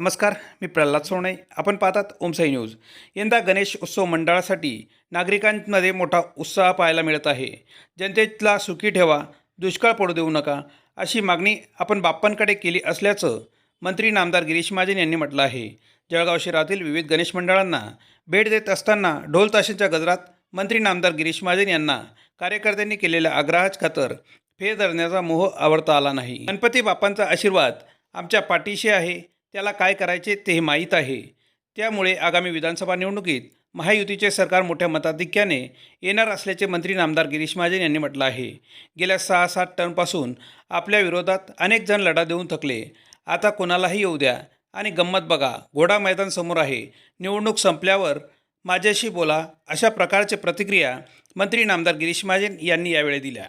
नमस्कार मी प्रल्हाद सोने आपण पाहतात ओमसाई न्यूज. यंदा गणेश उत्सव मंडळासाठी नागरिकांमध्ये मोठा उत्साह पाहायला मिळत आहे. जनतेतला सुखी ठेवा दुष्काळ पडू देऊ नका अशी मागणी आपण बाप्पांकडे केली असल्याचं मंत्री नामदार गिरीश महाजन यांनी म्हटलं आहे. जळगाव शहरातील विविध गणेश मंडळांना भेट देत असताना ढोल ताशांच्या गजरात मंत्री नामदार गिरीश महाजन यांना कार्यकर्त्यांनी केलेल्या आग्रहाच खातर फेर धरण्याचा मोह आवडता आला नाही. गणपती बाप्पांचा आशीर्वाद आमच्या पाठीशी आहे. त्याला काय करायचे ते माहीत आहे. त्यामुळे आगामी विधानसभा निवडणुकीत महायुतीचे सरकार मोठ्या मताधिक्याने येणार असल्याचे मंत्री नामदार गिरीश महाजन यांनी म्हटलं आहे. गेल्या सहा सात टर्नपासून आपल्या विरोधात अनेक जण लढा देऊन थकले. आता कोणालाही येऊ द्या आणि गंमत बघा. घोडा मैदान समोर आहे. निवडणूक संपल्यावर माझ्याशी बोला अशा प्रकारचे प्रतिक्रिया मंत्री नामदार गिरीश महाजन यांनी यावेळी दिल्या.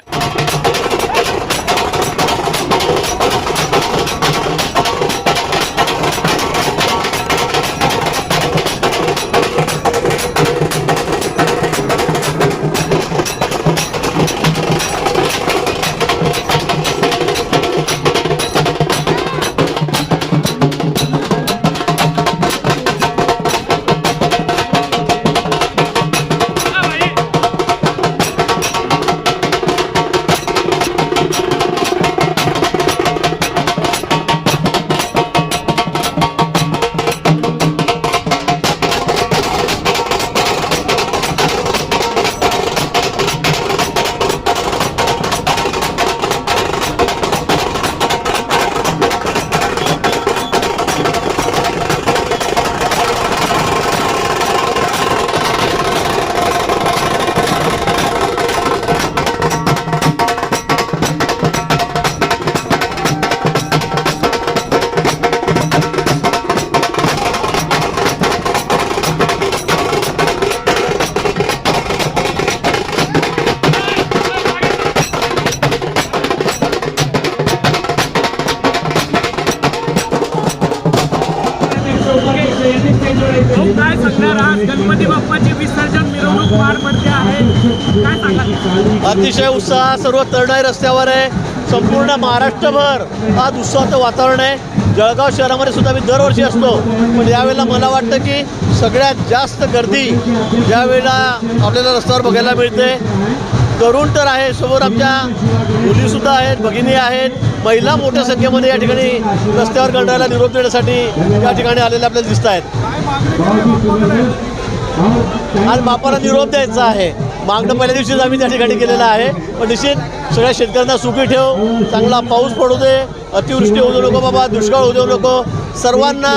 काय सांगणार? आज गणपती बाप्पाची विसर्जन मिरवणूक पार पडते आहे. काय सांगणार? अतिशय उत्साह सर्व तरणाई रस्त्यावर आहे. संपूर्ण महाराष्ट्रभर आज उत्साहाचं वातावरण आहे. जळगाव शहरामध्ये सुद्धा मी दरवर्षी असतो. पण यावेळेला मला वाटतं की सगळ्यात जास्त गर्दी ज्यावेळेला आपल्याला रस्त्यावर बघायला मिळते. तरुण तर आहे. समोर आमच्या मुलीसुद्धा आहेत भगिनी आहेत. महिला मोठ्या संख्येमध्ये या ठिकाणी रस्त्यावर गणरायला निरोप देण्यासाठी या ठिकाणी आलेल्या आपल्याला दिसत आहेत आज बापाला निरोप द्यायचा आहे. मागणं पहिल्या दिवशीच आम्ही त्या ठिकाणी केलेलं आहे. पण निश्चित सगळ्या शेतकऱ्यांना सुखी ठेव. चांगला पाऊस पडू दे अतिवृष्टी होऊ देऊ नको बाबा दुष्काळ होऊ देऊ नको. सर्वांना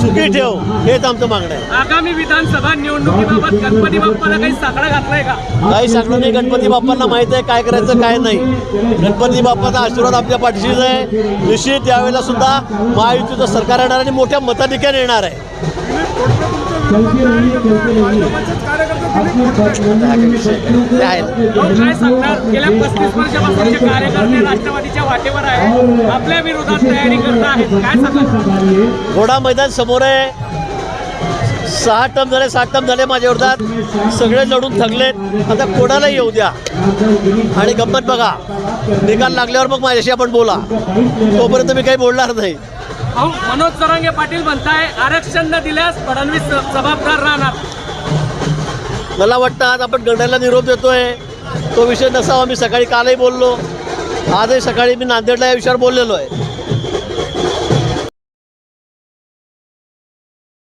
सुखी ठेव. हेच आमचं मागणं आहे. आगामी विधानसभा निवडणुकीबाबत गणपती बाप्पाला काही साकडा घातलाय का? काही नाही. गणपती बाप्पांना माहीत आहे काय करायचं काय नाही. गणपती बाप्पाचा आशीर्वाद आपल्या पाठीशीच आहे. निश्चित यावेळेला सुद्धा महायुतीचं सरकार येणार आणि मोठ्या मताधिक्याने येणार आहे. ते आहे भाऊ, काय? सांगणार गेल्या पस्तीस वर्षापासूनचे कार्यकर्ते राष्ट्रवादीच्या वाटेवर आहे आपल्या विरोधात तयारी करत आहेत. काय सांगा घोडा मैदान समोर आहे. सहा टम झाले सात टम झाले माझ्या विरोधात. सगळे लढून थकलेत. आता कोणाला येऊ द्या. आणि गंमत बघा. निकाल लागल्यावर मग माझ्याशी आपण बोला. तोपर्यंत मी काही बोलणार नाही. अहो मनोज जरांगे पाटील म्हणताय आरक्षण न दिल्यास फडणवीस जबाबदार राहणार. मला वाटतं आज आपण गडाला निरोप देतोय. तो विषय नसावा. मी सकाळी कालही बोललो. आजही सकाळी मी नांदेडला या विषयावर बोललेलो आहे.